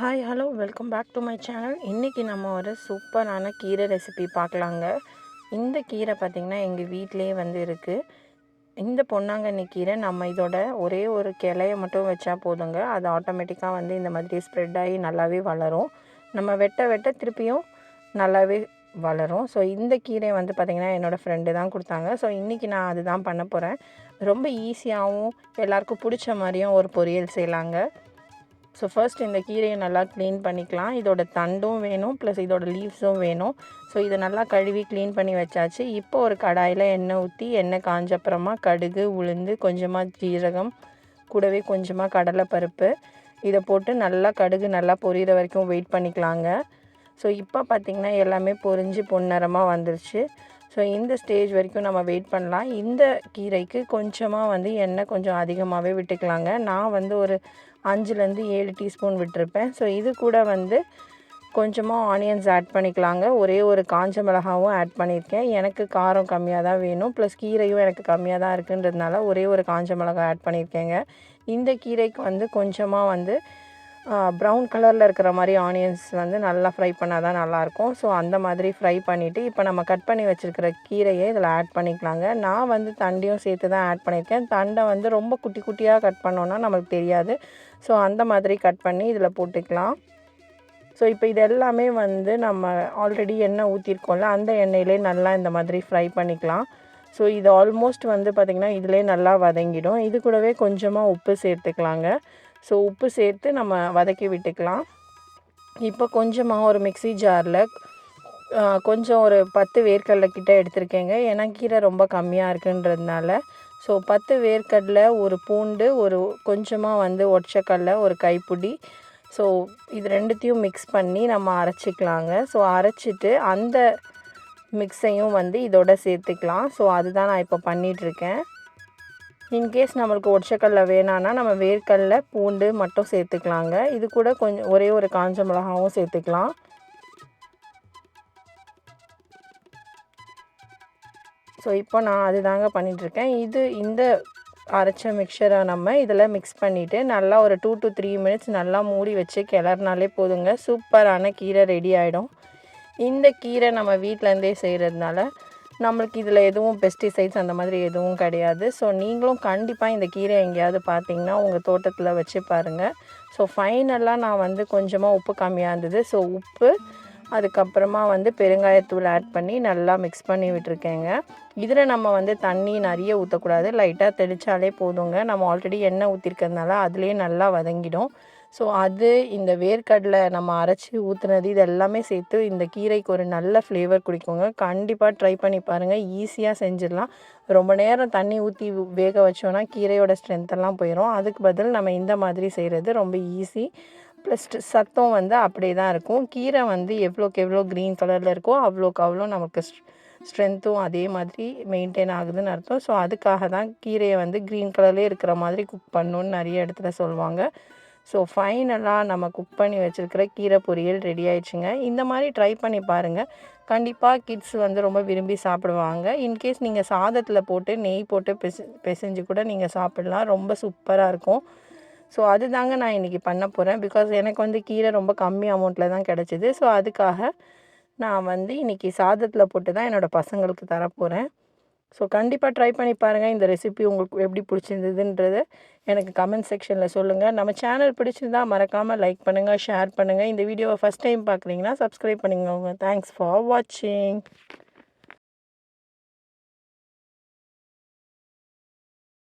Hi hello welcome back to my channel இன்றைக்கி நம்ம ஒரு சூப்பரான கீரை ரெசிபி பார்க்கலாங்க. இந்த கீரை பார்த்திங்கன்னா எங்கள் வீட்டிலேயே வந்து இருக்குது இந்த பொன்னாங்கண்ணி கீரை நம்ம இதோட ஒரே ஒரு கிளைய மட்டும் வச்சா போதுங்க. அது ஆட்டோமேட்டிக்காக வந்து இந்த மாதிரி ஸ்ப்ரெட் ஆகி நல்லாவே வளரும். நம்ம வெட்ட வெட்ட திருப்பியும் நல்லாவே வளரும். ஸோ இந்த கீரை வந்து பார்த்திங்கன்னா என்னோடய ஃப்ரெண்டு தான் கொடுத்தாங்க. ஸோ இன்றைக்கி நான் அதுதான் பண்ண போகிறேன் ரொம்ப ஈஸியாகவும் எல்லாருக்கும் பிடிச்ச மாதிரியும் ஒரு பொரியல் செய்யலாங்க. ஸோ ஃபர்ஸ்ட் இந்த கீரையை நல்லா க்ளீன் பண்ணிக்கலாம். இதோட தண்டும் வேணும் ப்ளஸ் இதோட லீவ்ஸும் வேணும். ஸோ இதை நல்லா கழுவி க்ளீன் பண்ணி வச்சாச்சு. இப்போ ஒரு கடாயில் எண்ணெய் ஊற்றி எண்ணெய் காஞ்சப்புறமா கடுகு உளுந்து கொஞ்சமாக ஜீரகம் கூடவே கொஞ்சமாக கடலைப்பருப்பு. இதை போட்டு நல்லா கடுகு நல்லா பொரியிற வரைக்கும் வெயிட் பண்ணிக்கலாங்க. ஸோ இப்போ பார்த்திங்கன்னா எல்லாமே பொரிஞ்சு பொன்னரமாக வந்துருச்சு. ஸோ இந்த ஸ்டேஜ் வரைக்கும் நம்ம வெயிட் பண்ணலாம். இந்த கீரைக்கு கொஞ்சமாக வந்து எண்ணெய் கொஞ்சம் அதிகமாகவே விட்டுக்கலாங்க. நான் வந்து ஒரு அஞ்சுலேருந்து ஏழு டீஸ்பூன் விட்டுருப்பேன். ஸோ இது கூட வந்து கொஞ்சமாக ஆனியன்ஸ் ஆட் பண்ணிக்கலாங்க. ஒரே ஒரு காஞ்ச மிளகாவும் ஆட் பண்ணியிருக்கேன். எனக்கு காரம் கம்மியாக தான் வேணும். ப்ளஸ் கீரையும் எனக்கு கம்மியாக தான் இருக்குன்றதுனால ஒரே ஒரு காஞ்ச மிளகா ஆட் பண்ணியிருக்கேங்க. இந்த கீரைக்கு வந்து கொஞ்சமாக வந்து ப்ரௌன் கலரில் இருக்கிற மாதிரி ஆனியன்ஸ் வந்து நல்லா ஃப்ரை பண்ணால் தான் நல்லாயிருக்கும். ஸோ அந்த மாதிரி ஃப்ரை பண்ணிவிட்டு இப்போ நம்ம கட் பண்ணி வச்சுருக்கிற கீரையை இதில் ஆட் பண்ணிக்கலாங்க. நான் வந்து தண்டையும் சேர்த்து தான் ஆட் பண்ணியிருக்கேன். தண்டை வந்து ரொம்ப குட்டி குட்டியாக கட் பண்ணோன்னா நம்மளுக்கு தெரியாது. ஸோ அந்த மாதிரி கட் பண்ணி இதில் போட்டுக்கலாம். ஸோ இப்போ இது எல்லாமே வந்து நம்ம ஆல்ரெடி எண்ணெய் ஊற்றிருக்கோம்ல அந்த எண்ணெயிலே நல்லா இந்த மாதிரி ஃப்ரை பண்ணிக்கலாம். ஸோ இது ஆல்மோஸ்ட் வந்து பார்த்திங்கன்னா இதிலே நல்லா வதங்கிடும். இது கூடவே கொஞ்சமாக உப்பு சேர்த்துக்கலாங்க. ஸோ உப்பு சேர்த்து நம்ம வதக்கி விட்டுக்கலாம். இப்போ கொஞ்சமாக ஒரு மிக்சி ஜாரில் கொஞ்சம் ஒரு பத்து வேர்க்கடலை கிட்ட எடுத்திருக்கேங்க. ஏன்னா கீரை ரொம்ப கம்மியாக இருக்குன்றதுனால. ஸோ பத்து வேர்க்கடலை ஒரு பூண்டு ஒரு கொஞ்சமாக வந்து ஒற்றைக்கடலை ஒரு கைப்பிடி. ஸோ இது ரெண்டுத்தையும் மிக்ஸ் பண்ணி நம்ம அரைச்சிக்கலாங்க. ஸோ அரைச்சிட்டு அந்த மிக்ஸையும் வந்து இதோட சேர்த்துக்கலாம். ஸோ அதுதான் நான் இப்போ பண்ணிகிட்ருக்கேன் இன்கேஸ் நம்மளுக்கு ஒற்றைக்கடலை வேணான்னா நம்ம வேர்க்கடலை பூண்டு மட்டும் சேர்த்துக்கலாங்க. இது கூட கொஞ்சம் ஒரே ஒரு காஞ்ச மிளகாவும் சேர்த்துக்கலாம். ஸோ இப்போ நான் அதுதாங்க பண்ணிகிட்ருக்கேன் இது இந்த அரைச்ச மிக்சரை நம்ம இதில் மிக்ஸ் பண்ணிவிட்டு நல்லா ஒரு டூ டு த்ரீ மினிட்ஸ் நல்லா மூடி வச்சு கிளறினாலே போதுங்க. சூப்பரான கீரை ரெடி ஆகிடும் இந்த கீரை நம்ம வீட்டிலேருந்தே செய்கிறதுனால நம்மளுக்கு இதில் எதுவும் பெஸ்டிசைட்ஸ் அந்த மாதிரி எதுவும் கிடையாது. ஸோ நீங்களும் கண்டிப்பாக இந்த கீரை எங்கேயாவது பார்த்தீங்கன்னா உங்கள் தோட்டத்தில் வச்சு பாருங்கள் ஸோ ஃபைனலாக நான் வந்து கொஞ்சமாக உப்பு கம்மியாக இருந்தது. ஸோ உப்பு அதுக்கப்புறமா வந்து பெருங்காயத்தூள் ஆட் பண்ணி நல்லா மிக்ஸ் பண்ணி விட்டுருக்கேங்க. இதில் நம்ம வந்து தண்ணி நிறைய ஊற்றக்கூடாது லைட்டாக தெளித்தாலே போதுங்க. நம்ம ஆல்ரெடி எண்ணெய் ஊற்றிருக்கிறதுனால அதுலேயே நல்லா வதங்கிடும். ஸோ அது இந்த வேர்க்கடலை நம்ம அரைச்சி ஊற்றுனது இது எல்லாமே சேர்த்து இந்த கீரைக்கு ஒரு நல்ல ஃப்ளேவர் குடிக்குங்க. கண்டிப்பாக ட்ரை பண்ணி பாருங்கள் ஈஸியாக செஞ்சிடலாம். ரொம்ப நேரம் தண்ணி ஊற்றி வேக வச்சோன்னா கீரையோட ஸ்ட்ரென்த்தெல்லாம் போயிடும் அதுக்கு பதில் நம்ம இந்த மாதிரி செய்கிறது ரொம்ப ஈஸி ப்ளஸ் சத்தம் வந்து அப்படியே தான் இருக்கும். கீரை வந்து எவ்வளோக்கு எவ்வளோ க்ரீன் கலரில் இருக்கோ அவ்வளோக்கு அவ்வளோ நமக்கு ஸ்ட்ரென்த்தும் அதே மாதிரி மெயின்டைன் ஆகுதுன்னு அர்த்தம். ஸோ அதுக்காக தான் கீரையை வந்து க்ரீன் கலர்லேயே இருக்கிற மாதிரி குக் பண்ணணுன்னு நிறைய இடத்துல சொல்லுவாங்க. ஸோ ஃபைனலாக நம்ம குக் பண்ணி வச்சுருக்கிற கீரை பொரியல் ரெடி ஆயிடுச்சுங்க. இந்த மாதிரி ட்ரை பண்ணி பாருங்கள் கண்டிப்பாக கிட்ஸ் வந்து ரொம்ப விரும்பி சாப்பிடுவாங்க. இன்கேஸ் நீங்கள் சாதத்தில் போட்டு நெய் போட்டு பெசு பெசைஞ்சு கூட நீங்கள் சாப்பிட்லாம். ரொம்ப சூப்பராக இருக்கும். ஸோ அதுதாங்க நான் இன்றைக்கி பண்ண போகிறேன் பிகாஸ் எனக்கு வந்து கீரை ரொம்ப கம்மி அமௌண்ட்டில் தான் கிடச்சிது. ஸோ அதுக்காக நான் வந்து இன்றைக்கி சாதத்தில் போட்டு தான் என்னோடய பசங்களுக்கு தரப்போகிறேன் ஸோ கண்டிப்பாக ட்ரை பண்ணி பாருங்கள் இந்த ரெசிபி உங்களுக்கு எப்படி பிடிச்சிருந்ததுன்றது எனக்கு கமெண்ட் செக்ஷனில் சொல்லுங்கள் நம்ம சேனல் பிடிச்சிருந்தா மறக்காமல் லைக் பண்ணுங்கள் ஷேர் பண்ணுங்கள் இந்த வீடியோவை ஃபஸ்ட் டைம் பார்க்குறீங்கன்னா சப்ஸ்கிரைப் பண்ணிக்கோங்க. தேங்க்ஸ் ஃபார் வாட்சிங்